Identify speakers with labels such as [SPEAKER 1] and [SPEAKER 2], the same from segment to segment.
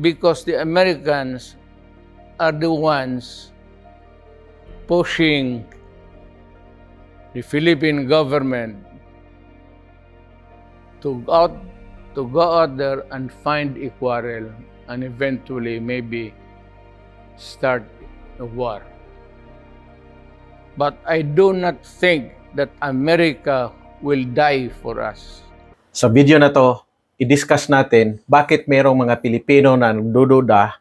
[SPEAKER 1] because the Americans are the ones pushing the Philippine government to go out to go out there and find a quarrel and eventually maybe start a war. But I do not think that America will die for us.
[SPEAKER 2] Sa video na to, i-discuss natin bakit merong mga Pilipino na nagdududa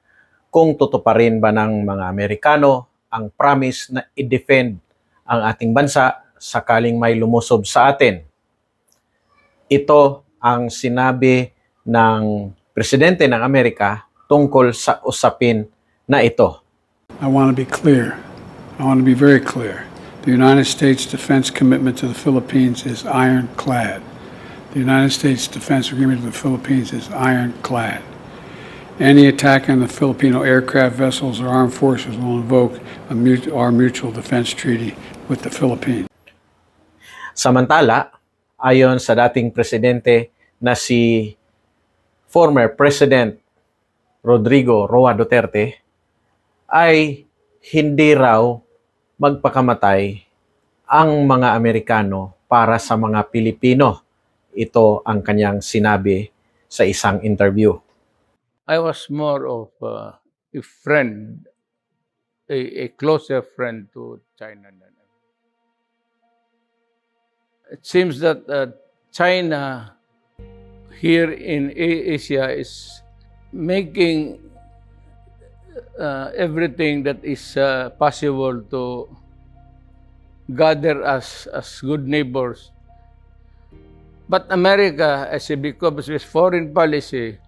[SPEAKER 2] kung tutuparin ba ng mga Amerikano ang promise na i-defend ang ating bansa sakaling may lumusob sa atin. Ito ang sinabi ng presidente ng Amerika tungkol sa usapin na ito.
[SPEAKER 3] I want to be clear. I want to be very clear. The United States defense commitment to the Philippines is ironclad. The United States defense agreement to the Philippines is ironclad. Any attack on the Filipino aircraft vessels or armed forces will invoke a mut- our mutual defense treaty with the Philippines.
[SPEAKER 2] Samantala, ayon sa dating presidente na si former President Rodrigo Roa Duterte, ay hindi raw magpakamatay ang mga Amerikano para sa mga Pilipino. Ito ang kanyang sinabi sa isang interview.
[SPEAKER 1] I was more of uh, a friend, a, a closer friend to China. It seems that uh, China here in Asia is making uh, everything that is uh, possible to gather us as good neighbors. But America, as it becomes its foreign policy,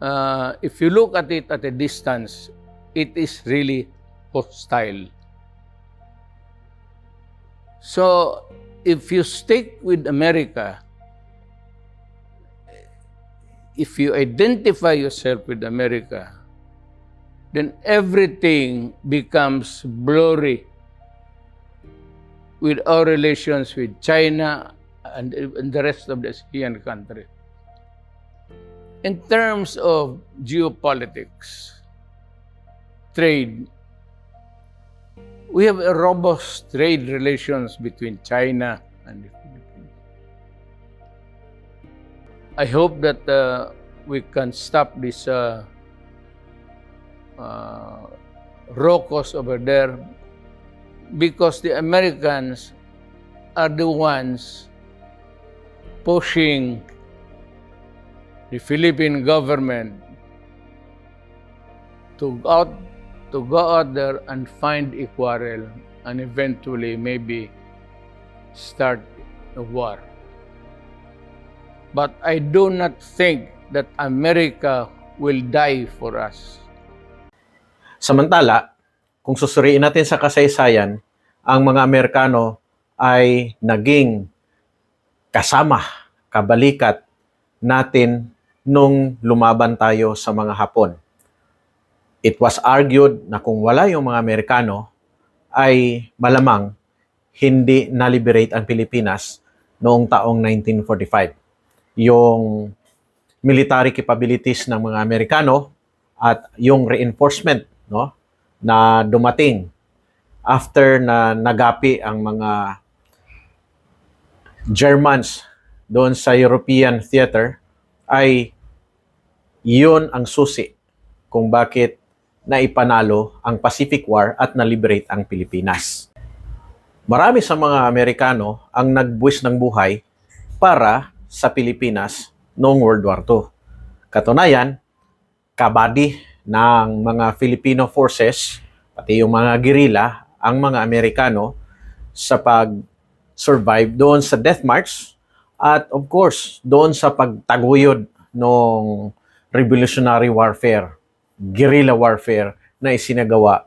[SPEAKER 1] uh, if you look at it at a distance, it is really hostile. So, if you stick with America, if you identify yourself with America, then everything becomes blurry with our relations with China and, and the rest of the ASEAN countries. In terms of geopolitics, trade, we have a robust trade relations between China and the Philippines. I hope that uh, we can stop this uh, uh, raucous over there because the Americans are the ones pushing the Philippine government to go out to go out there and find a quarrel and eventually maybe start a war. But I do not think that America will die for us.
[SPEAKER 2] Samantala, kung susuriin natin sa kasaysayan, ang mga Amerikano ay naging kasama, kabalikat natin nung lumaban tayo sa mga Hapon. It was argued na kung wala yung mga Amerikano, ay malamang hindi na-liberate ang Pilipinas noong taong 1945. Yung military capabilities ng mga Amerikano at yung reinforcement no na dumating after na nagapi ang mga Germans doon sa European theater ay yun ang susi kung bakit naipanalo ang Pacific War at na-liberate ang Pilipinas. Marami sa mga Amerikano ang nagbuwis ng buhay para sa Pilipinas noong World War II. Katunayan, kabady ng mga Filipino forces, pati yung mga guerrilla, ang mga Amerikano sa pag-survive doon sa Death March at of course, doon sa pagtaguyod ng revolutionary warfare, guerrilla warfare na isinagawa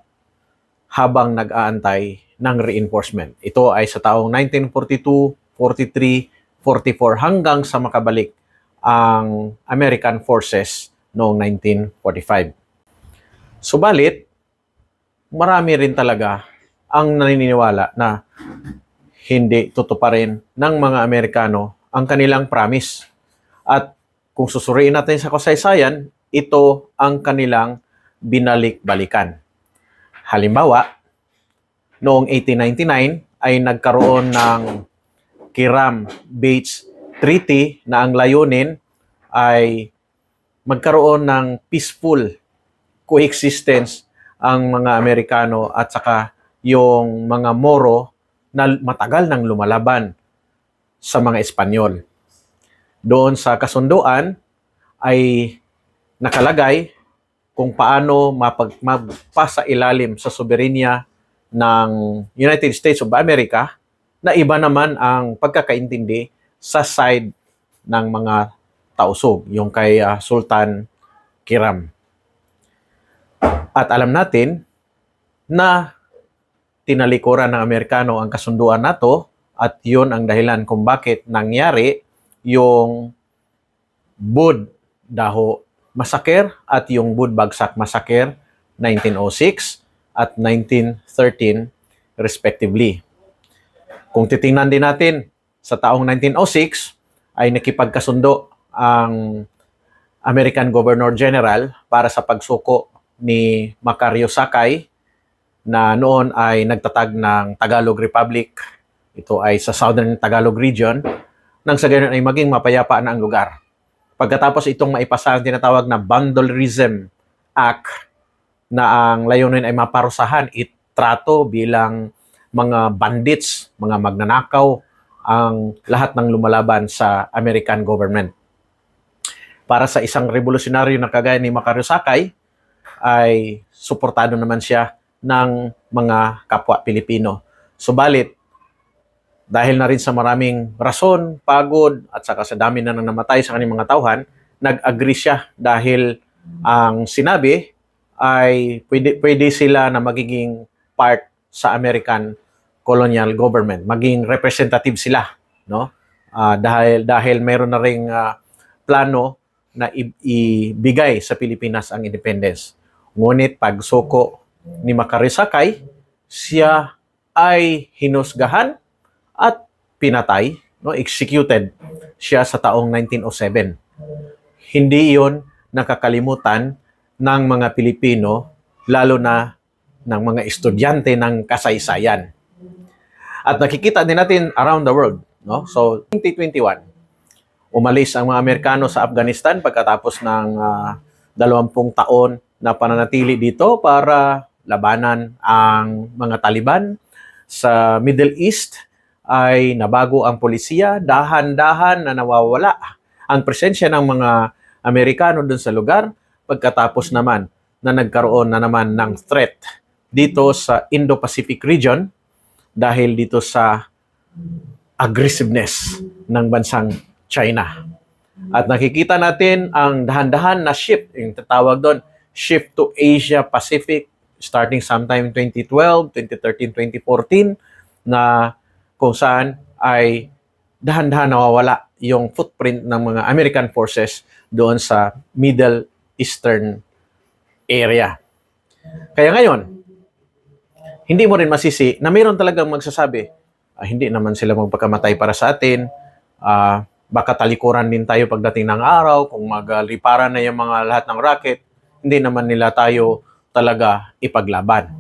[SPEAKER 2] habang nag-aantay ng reinforcement. Ito ay sa taong 1942, 43, 44 hanggang sa makabalik ang American forces noong 1945. Subalit, marami rin talaga ang naniniwala na hindi tutuparin ng mga Amerikano ang kanilang promise. At kung susuriin natin sa kasaysayan, ito ang kanilang binalik-balikan. Halimbawa, noong 1899 ay nagkaroon ng Kiram-Bates Treaty na ang layunin ay magkaroon ng peaceful coexistence ang mga Amerikano at saka yung mga Moro na matagal nang lumalaban sa mga Espanyol. Doon sa kasunduan ay nakalagay kung paano mapag, magpasa ilalim sa soberenya ng United States of America na iba naman ang pagkakaintindi sa side ng mga tausog, yung kay ah, Sultan Kiram. At alam natin na tinalikuran ng Amerikano ang kasunduan nato at yun ang dahilan kung bakit nangyari yung Bud Daho Massacre at yung Bud Bagsak Massacre 1906 at 1913 respectively. Kung titingnan din natin sa taong 1906 ay nakipagkasundo ang American Governor General para sa pagsuko ni Macario Sakay na noon ay nagtatag ng Tagalog Republic. Ito ay sa Southern Tagalog Region nang sa ganun ay maging mapayapa na ang lugar. Pagkatapos itong maipasa ang tinatawag na Bandolerism Act na ang layunin ay maparusahan itrato bilang mga bandits, mga magnanakaw, ang lahat ng lumalaban sa American government. Para sa isang revolusyonaryo na kagaya ni Macario Sakay, ay suportado naman siya ng mga kapwa Pilipino. Subalit, dahil na rin sa maraming rason, pagod, at saka sa dami na nang namatay sa kanyang mga tauhan, nag-agree siya dahil ang sinabi ay pwede, pwede sila na magiging part sa American colonial government, maging representative sila, no? Ah, dahil dahil meron na ring ah, plano na ibigay sa Pilipinas ang independence. Ngunit pagsuko ni Makarisakay, siya ay hinusgahan at pinatay, no, executed siya sa taong 1907. Hindi 'yon nakakalimutan ng mga Pilipino, lalo na ng mga estudyante ng kasaysayan. At nakikita din natin around the world, no? So, 2021, umalis ang mga Amerikano sa Afghanistan pagkatapos ng ah, 20 taon na pananatili dito para labanan ang mga Taliban sa Middle East ay nabago ang polisiya, dahan-dahan na nawawala ang presensya ng mga Amerikano doon sa lugar pagkatapos naman na nagkaroon na naman ng threat dito sa Indo-Pacific region dahil dito sa aggressiveness ng bansang China. At nakikita natin ang dahan-dahan na shift, yung tatawag doon, shift to Asia Pacific starting sometime 2012, 2013, 2014 na kung saan ay dahan-dahan nawawala yung footprint ng mga American forces doon sa Middle Eastern area. Kaya ngayon, hindi mo rin masisi na mayroon talagang magsasabi, "Ah, hindi naman sila magpakamatay para sa atin, ah, baka talikuran din tayo pagdating ng araw, kung magliparan na yung mga lahat ng racket, hindi naman nila tayo talaga ipaglaban.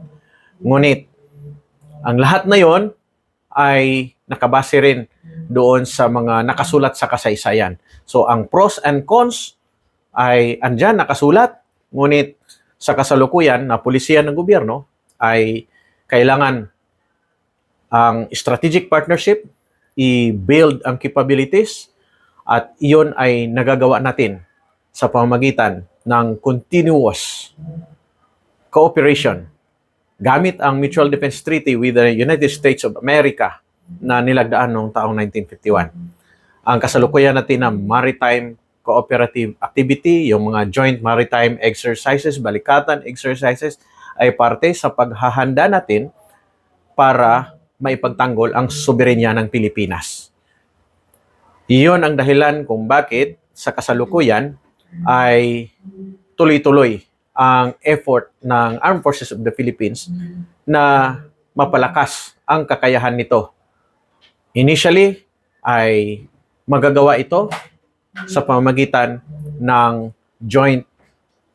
[SPEAKER 2] Ngunit, ang lahat na yon ay nakabase rin doon sa mga nakasulat sa kasaysayan. So, ang pros and cons ay andyan, nakasulat, ngunit sa kasalukuyan na pulisya ng gobyerno ay kailangan ang strategic partnership, i-build ang capabilities, at iyon ay nagagawa natin sa pamamagitan ng continuous cooperation gamit ang Mutual Defense Treaty with the United States of America na nilagdaan noong taong 1951. Ang kasalukuyan natin ng maritime cooperative activity, yung mga joint maritime exercises, balikatan exercises, ay parte sa paghahanda natin para maipagtanggol ang soberenya ng Pilipinas. Iyon ang dahilan kung bakit sa kasalukuyan ay tuloy-tuloy ang effort ng Armed Forces of the Philippines na mapalakas ang kakayahan nito. Initially ay magagawa ito sa pamamagitan ng joint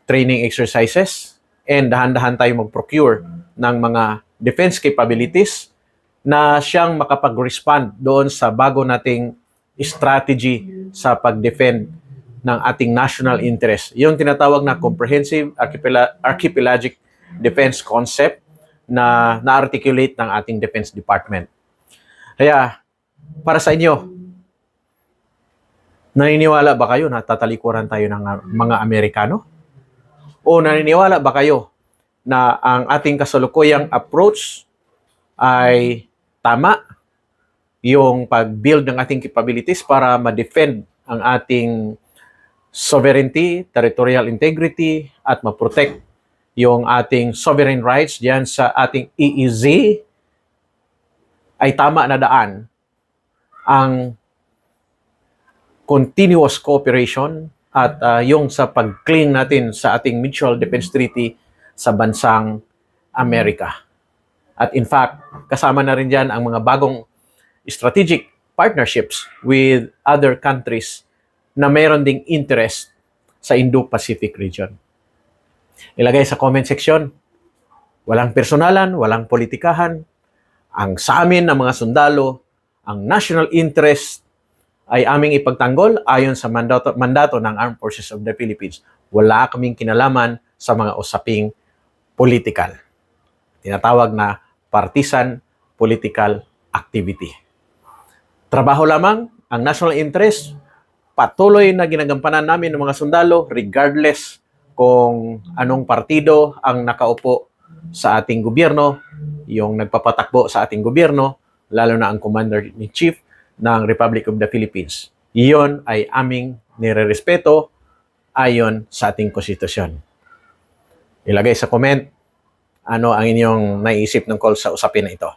[SPEAKER 2] training exercises and dahan-dahan tayo mag-procure ng mga defense capabilities na siyang makapag-respond doon sa bago nating strategy sa pag-defend ng ating national interest. Yung tinatawag na Comprehensive Archipela- Archipelagic Defense Concept na na-articulate ng ating Defense Department. Kaya, para sa inyo, naniniwala ba kayo na tatalikuran tayo ng uh, mga Amerikano? O naniniwala ba kayo na ang ating kasalukuyang approach ay tama yung pag-build ng ating capabilities para ma-defend ang ating sovereignty, territorial integrity, at ma-protect yung ating sovereign rights diyan sa ating EEZ ay tama na daan ang continuous cooperation at ah, yung sa pag-cling natin sa ating mutual defense treaty sa bansang Amerika. At in fact, kasama na rin dyan ang mga bagong strategic partnerships with other countries na mayroon ding interest sa Indo-Pacific region. Ilagay sa comment section, walang personalan, walang politikahan, ang sa amin ng mga sundalo, ang national interest ay aming ipagtanggol ayon sa mandato, mandato ng Armed Forces of the Philippines. Wala kaming kinalaman sa mga usaping political. Tinatawag na partisan political activity. Trabaho lamang ang national interest, patuloy na ginagampanan namin ng mga sundalo regardless kung anong partido ang nakaupo sa ating gobyerno, yung nagpapatakbo sa ating gobyerno, lalo na ang Commander-in-Chief ng Republic of the Philippines. Iyon ay aming nirerespeto ayon sa ating konstitusyon. Ilagay sa comment ano ang inyong naiisip tungkol sa usapin na ito.